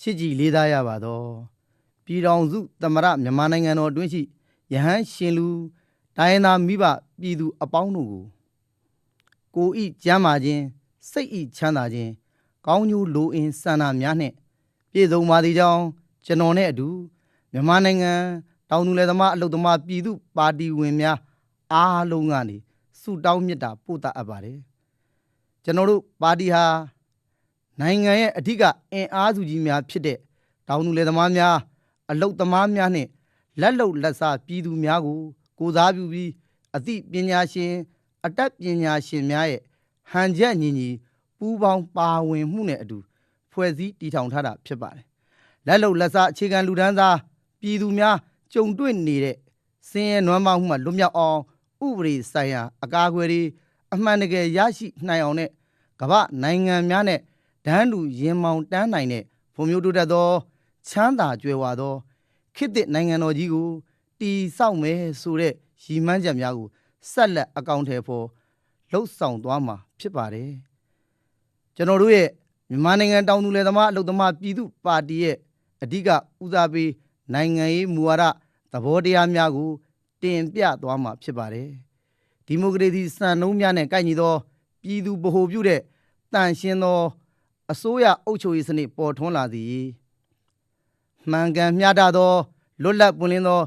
ချစ်ကြည်လေးစားရပါတော့ပြည်တော်စုသမရမြန်မာနိုင်ငံတော်အတွင်းရှိယဟန်ရှင်လူတိုင်းသားမိဘပြည်သူအပေါင်းတို့ကိုကိုဤကျမ်းမာခြင်းစိတ်ဤချမ်းသာခြင်းကောင်းကျိုးလိုအင်ဆန္ဒများနှင့်ပြည့်စုံပါသည်ကြောင့်ကျွန်တော်နဲ့အတူမြန်မာနိုင်ငံတောင်သူလယ်သမားအလုပ်သမားပြည်သူပါတီဝင်များအားလုံးကနေဆုတောင်းမေတ္တာပို့သအပ်ပါတယ်ကျွန်တော်တို့ပါတီဟာ နိုင်ငံရဲ့အဓိကအင်အားစုကြီးများဖြစ်တဲ့တောင်သူလယ်သမားများအလုတ်သမားများနဲ့လက်လုံလက်စားပြည်သူများကို ကိုစားပြုပြီးအသိပညာရှင် အတတ်ပညာရှင်များရဲ့ဟန်ချက်ညီညီပူးပေါင်းပါဝင်မှုနဲ့အတူဖွဲ့စည်းတည်ထောင်ထားတာဖြစ်ပါတယ်လက်လုံလက်စားအခြေခံလူဒန်းစားပြည်သူများကြုံတွေ့နေတဲ့စင်းရဲနွမ်းပါမှုမှလွတ်မြောက်အောင်ဥပဒေဆိုင်ရာအကာအကွယ်တွေအမှန်တကယ်ရရှိနိုင်အောင်နဲ့ကမ္ဘာနိုင်ငံများနဲ့ ဒန်းလူရင်မောင်တန်းနိုင်တဲ့ဖွံ့ဖြိုးတိုးတက်သောချမ်းသာကြွယ်ဝသောခေတ်သစ်နိုင်ငံတော်ကြီးကိုတည်ဆောက်မယ်ဆိုတဲ့ရည်မှန်းချက်များကိုဆက်လက်အကောင့်ထဲပေါ်လှုပ်ဆောင်သွားမှာဖြစ်ပါတယ်ကျွန်တော်တို့ရဲ့မြန်မာနိုင်ငံတောင်သူလယ်သမားအလုပ်သမားပြည်သူပါတီရဲ့အဓိကဦးစားပေးနိုင်ငံရေးမူဝါဒသဘောတရားများကိုတင်ပြသွားမှာဖြစ်ပါတယ်ဒီမိုကရေစီစံနှုန်းများနဲ့ကိုက်ညီသောပြည်သူဗဟိုပြုတဲ့တန်ရှင်းသော အစိုးရအုပ်ချုပ်ရေးစနစ်ပေါ်ထွန်းလာသည်မှန်ကန်မျှတသောလွတ်လပ်ပွင့်လင်းသော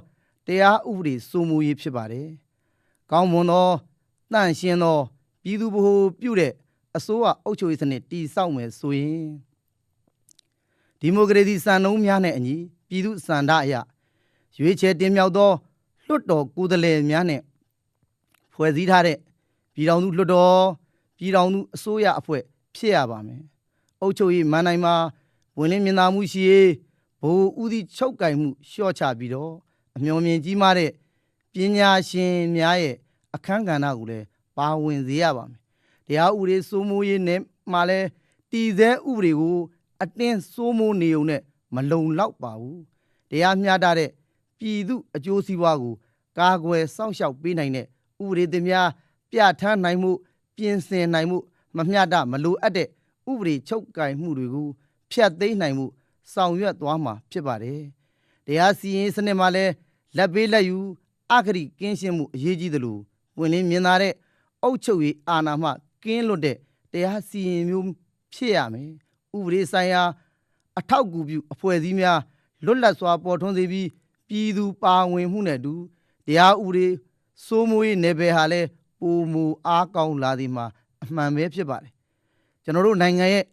တရားဥပဒေစိုးမိုးရေးဖြစ်ပါတယ်။ကောင်းမွန်သောတန့်ရှင်းသောပြည်သူ့ဗဟိုပြုတဲ့အစိုးရအုပ်ချုပ်ရေးစနစ်တည်ဆောက်မယ်ဆိုရင်ဒီမိုကရေစီစံနှုန်းများနဲ့အညီပြည်သူ့စံဒအရရွေးချယ်တင်မြှောက်သောလွှတ်တော်ကိုယ်စားလှယ်များနဲ့ဖွဲ့စည်းထားတဲ့ပြည်ထောင်စုလွှတ်တော်ပြည်ထောင်စုအစိုးရအဖွဲ့ဖြစ်ရပါမယ်။ အုပ်ချုပ်ရေးမန်နိုင်မှာဝင်လင်းမြင်သာမှုရှိရေးဘိုလ်ဦးစီးချုပ်ကင်မှုလျှော့ချပြီးတော့အမျှော်မြင်ကြီးမားတဲ့ပညာရှင်များရဲ့အခန်းကဏ္ဍကိုလည်းပါဝင်စေရပါမယ်။တရားဥပဒေစိုးမိုးရေးနဲ့မှလည်းတည်ဆဲဥပဒေကိုအတင်းစိုးမိုးနေုံနဲ့မလုံလောက်ပါဘူး။တရားမျှတတဲ့ပြည်သူအကျိုးစီးပွားကိုကာကွယ်စောင့်ရှောက်ပေးနိုင်တဲ့ဥပဒေသစ်များပြဋ္ဌာန်းနိုင်မှု ပြင်ဆင်နိုင်မှုမမျှတမလိုအပ်တဲ့ ဥပဒေချုပ်ကင်မှုတွေကိုဖျက်သိမ်းနိုင်မှုဆောင်ရွက်သွားမှာဖြစ်ပါတယ်။တရားစီရင်စနစ်မှာလည်းလက်ပေးလက်ယူအခရီကင်းရှင်းမှုအရေးကြီးသလိုဝင်လင်းမြင်သာတဲ့အုပ်ချုပ်ရေးအာဏာမှကင်းလွတ်တဲ့တရားစီရင်မျိုးဖြစ်ရမယ်။ဥပဒေဆိုင်ရာအထောက်အကူပြုအဖွဲ့အစည်းများလွတ်လပ်စွာပေါ်ထွန်းစေပြီးပြည်သူပါဝင်မှုနဲ့အတူတရားဥပဒေစိုးမိုးရေးနယ်ပယ်ဟာလည်းပုံမူအားကောင်းလာသည်မှာအမှန်ပဲဖြစ်ပါတယ်။ ကျွန်တော်တို့နိုင်ငံရဲ့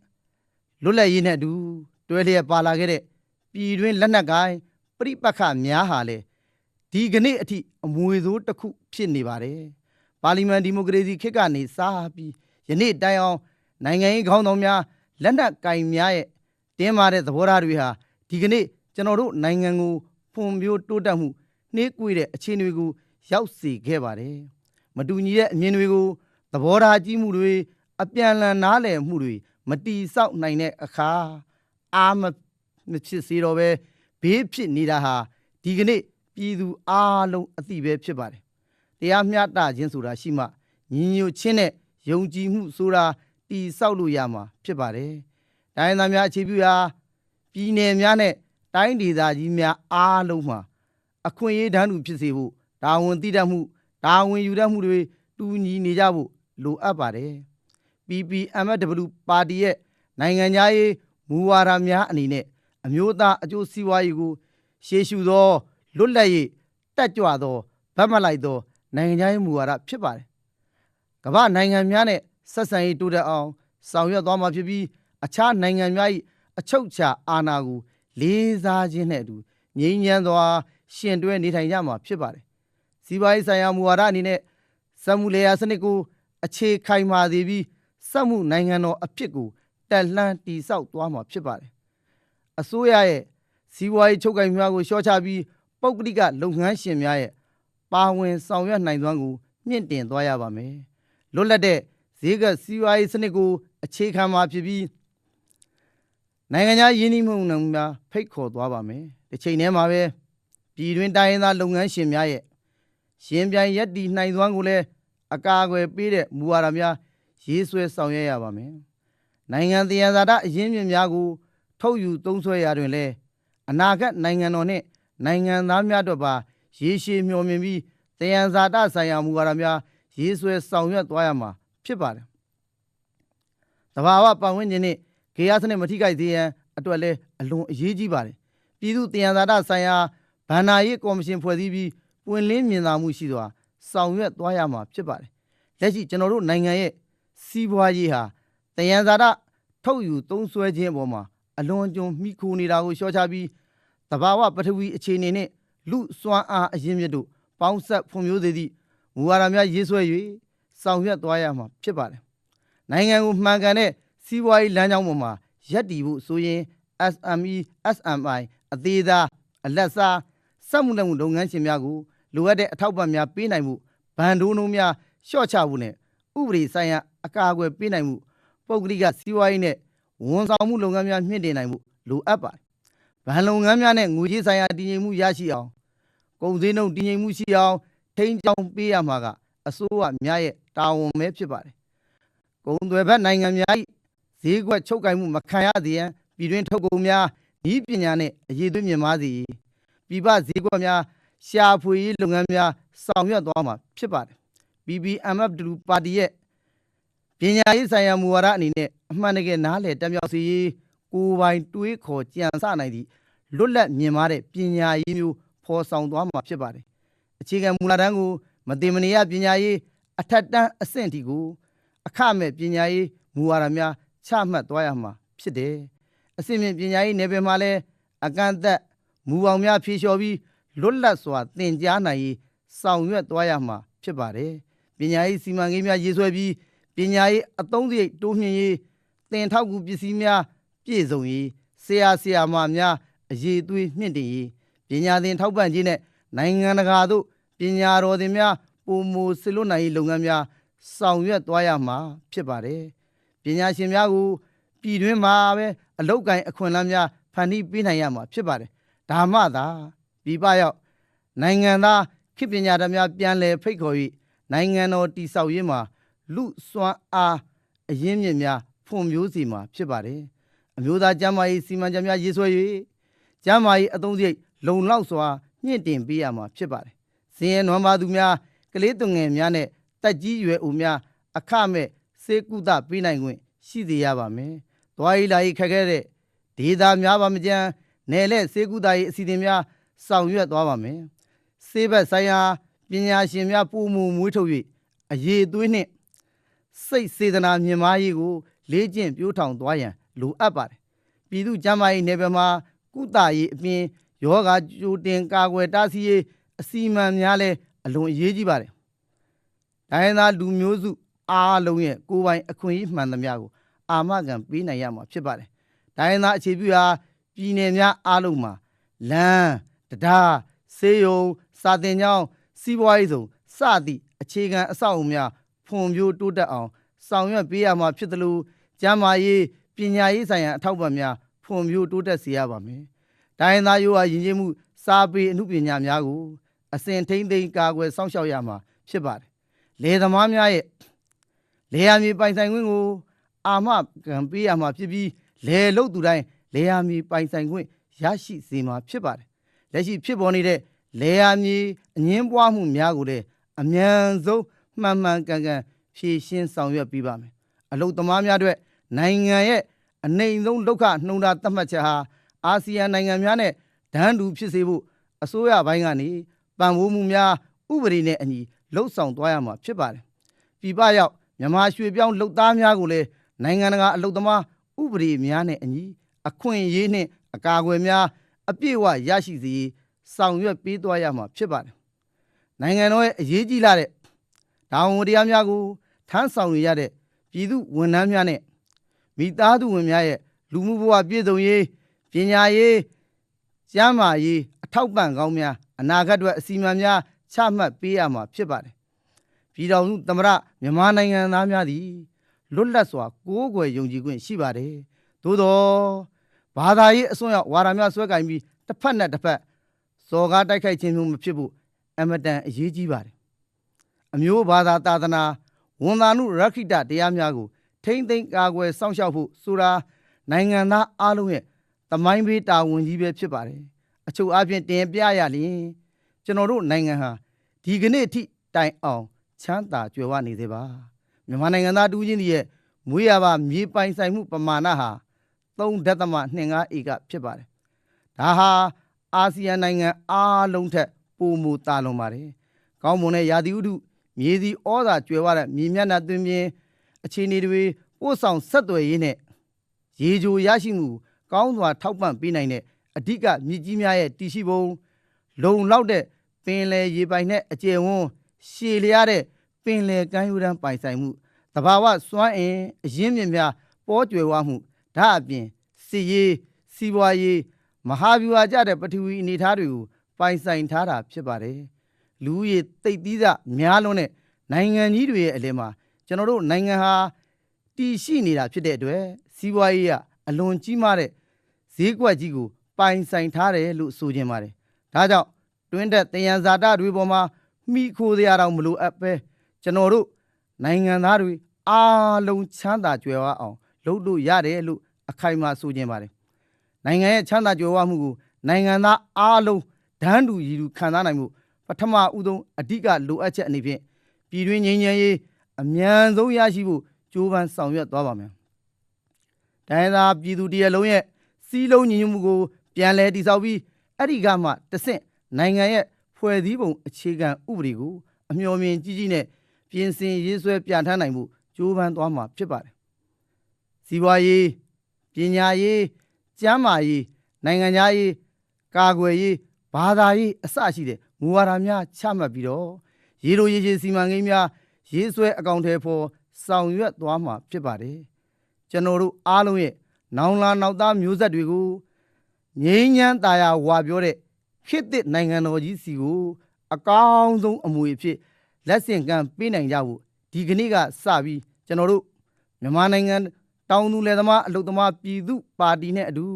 လွတ်လပ်ရေးနဲ့အတူတွဲလျက်ပါလာခဲ့တဲ့ပြည်တွင်းလက်နက်ကိုင်ပြိပက္ခများဟာလေဒီကနေ့အထိအမွေဆိုးတစ်ခုဖြစ်နေပါတယ်။ပါလီမန်ဒီမိုကရေစီခေတ်ကနေစပြီးယနေ့တိုင်အောင်နိုင်ငံရေးခေါင်းဆောင်များလက်နက်ကင်များရဲ့တင်းမာတဲ့သဘောထားတွေဟာဒီကနေ့ကျွန်တော်တို့နိုင်ငံကိုဖွံ့ဖြိုးတိုးတက်မှုနှေးကွေးတဲ့အခြေအနေကိုရောက်စေခဲ့ပါတယ်။မတူညီတဲ့အမြင်တွေကိုသဘောထားကြီးမှုတွေ အပြန်အလှန်နားလည်မှုတွေမတီဆောက်နိုင်တဲ့အခါအာမမဖြစ်စေတော့ပဲဘေးဖြစ်နေတာဟာဒီကနေ့ပြည်သူအားလုံးအသိပဲဖြစ်ပါတယ်တရားမျှတခြင်းဆိုတာရှိမှညီညွတ်ခြင်းနဲ့ယုံကြည်မှုဆိုတာတီဆောက်လို့ရမှာဖြစ်ပါတယ်တိုင်းသားများအခြေပြုရာပြည်နယ်များနဲ့တိုင်းဒေသကြီးများအားလုံးမှာအခွင့်အရေးတန်းတူဖြစ်စေဖို့တာဝန်သိတတ်မှုတာဝန်ယူတတ်မှုတွေတူညီနေကြဖို့လိုအပ်ပါတယ် PPMW ပါတီရဲ့နိုင်ငံသားရေးမူဝါဒများအနေနဲ့အမျိုးသားအကျိုးစီးပွားရေးကိုရှေးရှုသောလွတ်လပ်ရေးတက်ကြွသောဗတ်မလိုက်သော နိုင်ငံသားရေးမူဝါဒဖြစ်ပါတယ်။ကမ္ဘာနိုင်ငံများနဲ့ဆက်ဆံရေးတိုးတက်အောင် ဆောင်ရွက်သွားမှာဖြစ်ပြီးအခြားနိုင်ငံများ၏အချုပ်အခြာအာဏာကိုလေးစားခြင်းနဲ့အတူငြိမ်းချမ်းစွာရှင်တွဲနေထိုင်ကြမှာဖြစ်ပါတယ်။စီးပွားရေးဆိုင်ရာမူဝါဒအနေနဲ့စက်မှုလယ်ယာစနစ်ကိုအခြေခိုင်မာစေပြီး စက်မှုနိုင်ငံတော်အဖြစ်ကိုတက်လှမ်းတီဆောက်သွားမှာဖြစ်ပါတယ်။အစိုးရရဲ့စီးပွားရေးချုပ်ကိုင်များကိုရှော့ချပြီးပုဂ္ဂလိကလုပ်ငန်းရှင်များရဲ့ပါဝင်ဆောင်ရွက်နိုင်စွမ်းကိုမြင့်တင်သွားရပါမယ်။လွတ်လပ်တဲ့ဈေးကစီးပွားရေးစနစ်ကိုအခြေခံမှာဖြစ်ပြီးနိုင်ငံခြားယင်းနှိမ့်မှုနှုံများဖိတ်ခေါ်သွားပါမယ်။ဒီချိန်ထဲမှာပဲပြည်တွင်းတိုင်းရင်းသားလုပ်ငန်းရှင်များရဲ့ရှင်ပြိုင်ရက်တီနိုင်စွမ်းကိုလည်းအကာအကွယ်ပေးတဲ့မူဝါဒများ ရေးဆွဲဆောင်ရွက်ရပါမယ်။နိုင်ငံတည်ရန်ဇာတအရင်းမြစ်များကို ထုတ်ယူသုံးစွဲရာတွင်လည်းအနာဂတ်နိုင်ငံတော်နှင့်နိုင်ငံသားများတို့ပါရေရှည်မျှော်မြင်ပြီးတယံဇာတဆိုင်ရာမူဝါဒများရေးဆွဲဆောင်ရွက်သွားရမှာဖြစ်ပါတယ်။တဘာဝပတ်ဝန်းကျင်နှင့်ဂေယစနစ်မထိခိုက်သေးရန်အတွက်လည်းအလွန်အရေးကြီးပါတယ်။ပြည်သူတယံဇာတဆိုင်ရာဗန္နာရေးကော်မရှင်ဖွဲ့စည်းပြီးပွင့်လင်းမြင်သာမှုရှိစွာဆောင်ရွက်သွားရမှာဖြစ်ပါတယ်။လက်ရှိကျွန်တော်တို့နိုင်ငံရဲ့ စီးပွားရေးဟာတယံဇာတထုတ်ယူသုံးစွဲခြင်းအပေါ်မှာအလွန်ကျွံမိခိုနေတာကိုရှော့ချပြီးတဘာဝပထဝီအခြေအနေနဲ့လူစွမ်းအားအရင်းမြစ်တို့ပေါင်းဆက်ဖွံ့ဖြိုးသေးသည့်မူဝါဒများရေးဆွဲ၍ဆောင်ရွက်သွားရမှာဖြစ်ပါတယ်။နိုင်ငံကိုမှန်ကန်တဲ့စီးပွားရေးလမ်းကြောင်းပေါ်မှာရပ်တည်ဖို့ဆိုရင် SME SMI အသေးသားအလက်စားစက်မှုလက်မှုလုပ်ငန်းရှင်များကိုလိုအပ်တဲ့အထောက်ပံ့များပေးနိုင်မှုဗန်ဒိုးနှုံးများလျှော့ချဖို့နဲ့ဥပဒေဆိုင်ရာ အကာအကွယ်ပေးနိုင်မှုပုဂ္ဂလိကစီးပွားရေးနဲ့ဝန်ဆောင်မှုလုပ်ငန်းများမြင့်တင်နိုင်မှုလိုအပ်ပါတယ်။ဗန်လုပ်ငန်းများနဲ့ငွေကြေးဆိုင်ရာတည်ငြိမ်မှုရရှိအောင်ကုန်စည်နှုန်းတည်ငြိမ်မှုရှိအောင်ထိန်းကျောင်းပေးရမှာကအစိုးရများရဲ့တာဝန်ပဲဖြစ်ပါတယ်။ကုန်သွယ်ဘက်နိုင်ငံများ၏ဈေးကွက်ချုပ်ကိုင်မှုမခံရသေးရန်ပြည်တွင်းထုတ်ကုန်များဤပညာနဲ့အရေးသွင်းမြင်မာစေပြည်ပဈေးကွက်များရှာဖွေရေးလုပ်ငန်းများဆောင်ရွက်သွားမှာဖြစ်ပါတယ်။ BBMF တူပါတီရဲ့ ပညာရေးဆိုင်ရာမူဝါဒအနေနဲ့အမှန်တကယ်နားလည်တက်မြောက်စေရေးကိုယ်ပိုင်တွေးခေါ်ကြံစနိုင်သည့်လွတ်လပ်မြင်မာတဲ့ပညာရေးမျိုးဖော်ဆောင်သွားမှာဖြစ်ပါတယ်။အခြေခံမူလတန်းကိုမတင်မနေရပညာရေးအထက်တန်းအဆင့်အထိကိုအခမဲ့ပညာရေးမူဝါဒများချမှတ်သွားရမှာဖြစ်တယ်။အဆင့်မြင့်ပညာရေးနယ်ပယ်မှာလည်းအကန့်အသတ်မူပေါင်းများဖြေလျှော်ပြီးလွတ်လပ်စွာသင်ကြားနိုင်ရေးဆောင်ရွက်သွားရမှာဖြစ်ပါတယ်။ပညာရေးစီမံကိန်းများရေးဆွဲပြီး ပညာရေးအသုံးစရိတ်တိုးမြှင့်ရေးသင်ထောက်ကူပစ္စည်းများပြည့်စုံရေးဆရာဆရာမများအရေးသွေးမြင့်တင်ရေးပညာသင်ထောက်ပံ့ခြင်းနဲ့နိုင်ငံတကာသို့ပညာတော်သင်များပုံမူဆလွတ်နိုင်ရေးလုပ်ငန်းများဆောင်ရွက်သွားရမှာဖြစ်ပါတယ်။ပညာရှင်များကိုပြည်တွင်းမှာပဲအလောက်ကိုင်းအခွင့်အလမ်းများဖန်တီးပေးနိုင်ရမှာဖြစ်ပါတယ်။ဒါမှသာပြည်ပရောက်နိုင်ငံသားခေတ်ပညာတတ်များပြန်လည်ဖိတ်ခေါ်၍နိုင်ငံတော်တည်ဆောက်ရေးမှာ လူစွမ်းအားအရင်းမြစ်များဖွံ့ဖြိုးစီမှာဖြစ်ပါတယ်။အမျိုးသားကျန်းမာရေးစီမံချက်များရေးဆွဲ၍ကျန်းမာရေးအသုံးစရိတ်လုံလောက်စွာမြင့်တင်ပေးရမှာဖြစ်ပါတယ်။စင်ရဲနွမ်းပါသူများကလေးသူငယ်များနဲ့တက်ကြီးရွယ်အိုများအခမဲ့စေကုသပေးနိုင်ခွင့်ရှိစေရပါမယ်။သွားရေးလာရေးခက်ခဲတဲ့ဒေသများပါမကြမ်းနယ်လက်စေကုသရေးအစီအစဉ်များဆောင်ရွက်သွားပါမယ်။စေဘက်ဆိုင်ရာပညာရှင်များပုံမူမွေးထုတ်၍အရေးသွေးနှင့် စိတ်စေတနာမြင်မာရေးကို လေးကျင့်ပြိုးထောင်သွားရန်လိုအပ်ပါတယ်။ပြည်သူ့ကျန်းမာရေးနယ်ပယ်မှာကုသရေးအပြင်ယောဂကြိုတင်ကာကွယ်တားဆီးရေးအစီအမံများလည်းအလွန်အရေးကြီးပါတယ်။ဒိုင်းသားလူမျိုးစုအားလုံးရဲ့ကိုယ်ပိုင်အခွင့်အရေးမှန်သမျှကိုအာမခံပေးနိုင်ရမှာဖြစ်ပါတယ်။ဒိုင်းသားအခြေပြုဟာပြည်နယ်များအားလုံးမှာလမ်းတရားဆေးရုံစာသင်ကျောင်းစီးပွားရေးစုံစသည့်အခြေခံအဆောက်အအုံများ ဖွံ့ဖြိုးတိုးတက်အောင်ဆောင်ရွက်ပေးရမှာဖြစ်သလိုကျန်းမာရေးပညာရေးဆိုင်ရာအထောက်အပံ့များဖွံ့ဖြိုးတိုးတက်စေရပါမယ်။တိုင်းသားရိုးဟာယဉ်ကျေးမှုစာပေအမှုပညာများကိုအစဉ်ထိမ့်သိမ်းကာကွယ်စောင့်ရှောက်ရမှာဖြစ်ပါတယ်။လေသမားများရဲ့လေယာမြေပိုင်ဆိုင်ခွင့်ကိုအာမခံပေးရမှာဖြစ်ပြီးလေလုတ်သူတိုင်းလေယာမြေပိုင်ဆိုင်ခွင့်ရရှိစေမှာဖြစ်ပါတယ်။လက်ရှိဖြစ်ပေါ်နေတဲ့လေယာမြေအငင်းပွားမှုများကိုလည်းအမြန်ဆုံး မှန်မှန်ကန်ကန်ဖြည့်ရှင်းဆောင်ရွက်ပေးပါမယ်။အလုတ်သမားများအတွက်နိုင်ငံရဲ့အနိုင်ဆုံးဒုက္ခနှုံတာသတ်မှတ်ချက်ဟာအာဆီယံနိုင်ငံများနဲ့ဒန်းတူဖြစ်စေဖို့အစိုးရဘိုင်းကနေပံ့ပိုးမှုများဥပဒေနဲ့အညီလှုပ်ဆောင်သွားရမှာဖြစ်ပါတယ်။ပြည်ပရောက်မြန်မာရွှေပြောင်းလုပ်သားများကိုလည်းနိုင်ငံတကာအလုတ်သမားဥပဒေများနဲ့အညီအခွင့်အရေးနှင့်အကာအကွယ်များအပြည့်အဝရရှိစေဆောင်ရွက်ပေးသွားရမှာဖြစ်ပါတယ်။နိုင်ငံတော်ရဲ့အရေးကြီးလာတဲ့ ဒါဝန်တရားများကိုထမ်းဆောင်ရတဲ့ပြည်သူဝန်ထမ်းများနဲ့မိသားစုဝင်များရဲ့လူမှုဘဝပြည့်စုံရေးပညာရေးကျန်းမာရေးအထောက်ပံ့ကောင်းများအနာဂတ်အတွက်အစီအမံများချမှတ်ပေးရမှာဖြစ်ပါတယ်ပြည်တော်စုသမရမြန်မာနိုင်ငံသားများသည်လွတ်လပ်စွာကိုးကွယ်ယုံကြည်ခွင့်ရှိပါတယ်သို့သောဘာသာရေးအစွန်းရောက်ဝါဒများဆွဲကင်ပြီးတစ်ဖက်နဲ့တစ်ဖက်စော်ကားတိုက်ခိုက်ခြင်းမျိုးမဖြစ်ဖို့အမတန်အရေးကြီးပါတယ် အမျိုးဘာသာသာသနာဝန်သာနုရခိတတရားများကို ထိမ့်သိမ်းကာကွယ်စောင့်ရှောက်ဖို့ဆိုတာနိုင်ငံသားအားလုံးရဲ့မိုင်းဘေးတာဝန်ကြီးပဲဖြစ်ပါတယ်အချုပ်အပြင်တင်ပြရလျင်ကျွန်တော်တို့နိုင်ငံဟာဒီကနေ့အထိတိုင်အောင်ချမ်းသာကြွယ်ဝနေသေးပါမြန်မာနိုင်ငံသားတူးချင်းတွေရဲ့မွေးရပါမြေပိုင်ဆိုင်မှုပမာဏဟာ3.25ဧကဖြစ်ပါတယ်ဒါဟာအာဆီယံနိုင်ငံအားလုံးထက်ပိုမိုတာလွန်ပါတယ်ကောင်းမွန်တဲ့ရာသီဥတု မြေစီဩဇာကြွယ်ဝတဲ့မြေမျက်နှာသွင်းပြင်းအခြေအနေတွေပို့ဆောင်ဆက်သွယ်ရေးနဲ့ရေချိုရရှိမှု ကောင်းစွာထောက်ပံ့ပေးနိုင်တဲ့အဓိကမြစ်ကြီးများရဲ့တည်ရှိပုံလုံလောက်တဲ့ပင်လယ်ရေပိုင်နဲ့အကျယ်ဝန်းရှည်လျားတဲ့ပင်လယ်ကမ်းရိုးတန်းပိုင်ဆိုင်မှုတဘာဝစွမ်းအင်အရင်းမြစ်များပေါ်ကျွယ်ဝမှုဒါအပြင်စီရေးစီးပွားရေးမဟာဗျူဟာကျတဲ့ပထဝီအနေအထားတွေကိုပိုင်ဆိုင်ထားတာဖြစ်ပါတယ် လူဦးရေတိတ်သီးစများလွန်းတဲ့နိုင်ငံကြီးတွေရဲ့အလယ်မှာကျွန်တော်တို့နိုင်ငံဟာတည်ရှိနေတာဖြစ်တဲ့အတွက်စီးပွားရေးကအလွန်ကြီးမားတဲ့ဈေးကွက်ကြီးကိုပိုင်ဆိုင်ထားတယ်လို့ဆိုခြင်းပါတယ်။ဒါကြောင့်တွင်းတက်တယံဇာတတွေပေါ်မှာမိခိုစရာတော့မလိုအပ်ပဲကျွန်တော်တို့နိုင်ငံသားတွေအားလုံးချမ်းသာကြွယ်ဝအောင်လုပ်လို့ရတယ်လို့အခိုင်အမာဆိုခြင်းပါတယ်။နိုင်ငံရဲ့ချမ်းသာကြွယ်ဝမှုကိုနိုင်ငံသားအားလုံးဒန်းတူရည်တူခံစားနိုင်မှု ပထမဦးဆုံးအဓိကလိုအပ်ချက်အနေဖြင့်ပြည်တွင်းငြိမ်းချမ်းရေးအမြန်ဆုံးရရှိဖို့ကြိုးပမ်းဆောင်ရွက်သွားပါမယ်။တိုင်းသားပြည်သူတရလုံးရဲ့စီးလုံးညီညွတ်မှုကိုပြန်လည်တည်ဆောက်ပြီးအဲ့ဒီကမှတဆင့်နိုင်ငံရဲ့ဖွဲ့စည်းပုံအခြေခံဥပဒေကိုအမျှော်မြင်ကြီးကြီးနဲ့ပြင်ဆင်ရေးဆွဲပြဋ္ဌာန်းနိုင်မှုကြိုးပမ်းသွားမှာဖြစ်ပါတယ်။စီးပွားရေးပညာရေးကျန်းမာရေးနိုင်ငံခြားရေးကာကွယ်ရေးဘာသာရေးအစရှိတဲ့ မူဝါဒများချမှတ်ပြီးတော့ရေလိုရေရှည်စီမံကိန်းများရေးဆွဲအကောင့်ထဲပေါ်ဆောင်ရွက်သွားမှာဖြစ်ပါတယ်ကျွန်တော်တို့အားလုံးရဲ့နောင်လာနောက်သားမျိုးဆက်တွေကိုငြိမ်းချမ်းသာယာဝါပြောတဲ့ခေတ်သစ်နိုင်ငံတော်ကြီးစီကိုအကောင်းဆုံးအမွေအဖြစ်လက်ဆင့်ကမ်းပေးနိုင်ကြဖို့ဒီကနေ့ကစပြီးကျွန်တော်တို့မြန်မာနိုင်ငံတောင်သူလယ်သမားအလုပ်သမားပြည်သူပါတီနဲ့အတူ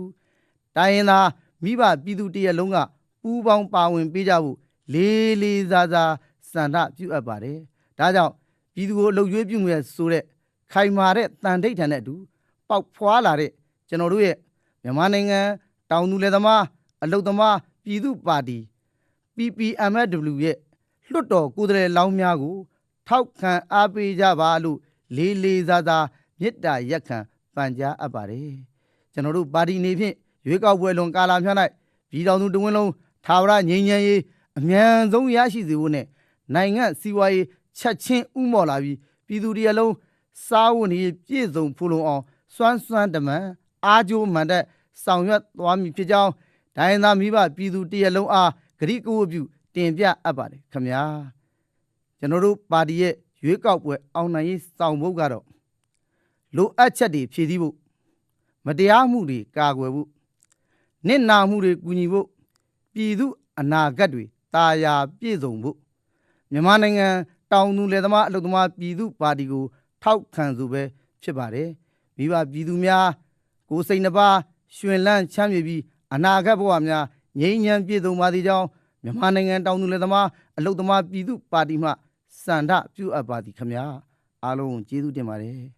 တိုင်းရင်းသားမိဘပြည်သူတရက်လုံးကပူးပေါင်းပါဝင်ပေးကြဖို့ လေးလေးစားစားစန္ဒပြုအပ်ပါတယ်ဒါကြောင့်ပြည်သူကိုအလုပ်ရွေးပြုငွေဆိုတဲ့ခိုင်မာတဲ့တန်ထိတ်ထန်တဲ့အတူပေါက်ဖွာလာတဲ့ကျွန်တော်တို့ရဲ့မြန်မာနိုင်ငံတောင်သူလယ်သမားအလုပ်သမားပြည်သူပါတီ PPMW ရဲ့လွတ်တော်ကိုယ်စားလှယ်လောင်းများကို ထောက်ခံအားပေးကြပါလို့လေးလေးစားစားမေတ္တာရက်ခံပန်ကြားအပ်ပါတယ်ကျွန်တော်တို့ပါတီအနေဖြင့်ရွေးကောက်ပွဲလွန်ကာလများ၌ပြည်တော်သူတဝင်းလုံးသာဝရငြိမ်းချမ်းရေး အမြန်ဆုံးရရှိစေဖို့နဲ့နိုင်ငံစီးပွားရေးချက်ချင်းဥမော်လာပြီးပြည်သူတရလုံးစားဝတ်နေရေးပြည့်စုံဖူလုံအောင်စွမ်းစွမ်းတမန်အားကြိုးမှန်တဲ့ဆောင်ရွက်သွားမည်ဖြစ်ကြောင်းဒိုင်းသားမိဘပြည်သူတရလုံးအားဂရိကဝတ်ပြုတင်ပြအပ်ပါတယ်ခမညာကျွန်တော်တို့ပါတီရဲ့ရွေးကောက်ပွဲအောင်နိုင်ရေးစောင့်ဖို့ကတော့လိုအပ်ချက်တွေဖြည့်ဆည်းဖို့မတရားမှုတွေကာကွယ်ဖို့နစ်နာမှုတွေကူညီဖို့ပြည်သူအနာဂတ်တွေ တာယာပြည့်စုံဖို့မြန်မာနိုင်ငံတောင်သူလယ်သမားအလုပ်သမားပြည်သူပါတီကို ထောက်ခံသူပဲဖြစ်ပါတယ်မိဘပြည်သူများကိုယ်စိတ်နှပါရှင်လန်းချမ်းမြေပြီးအနာဂတ်ဘဝများငြိမ်းချမ်းပြည့်စုံပါသည်ကြောင်းမြန်မာနိုင်ငံတောင်သူလယ်သမားအလုပ်သမားပြည်သူပါတီမှစန္ဒပြုအပ်ပါသည်ခမညာအားလုံးကျေးဇူးတင်ပါတယ်